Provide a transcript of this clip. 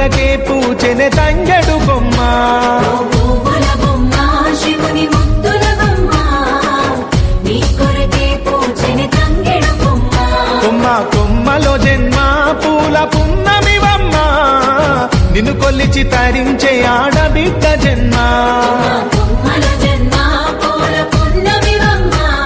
కొరకే పూచెనె తంగడు బొమ్మ. కొమ్మ కొమ్మలో జన్మ పూల పున్నమివమ్మ. నిన్ను కొల్లిచి తరించే ఆడబిడ్డ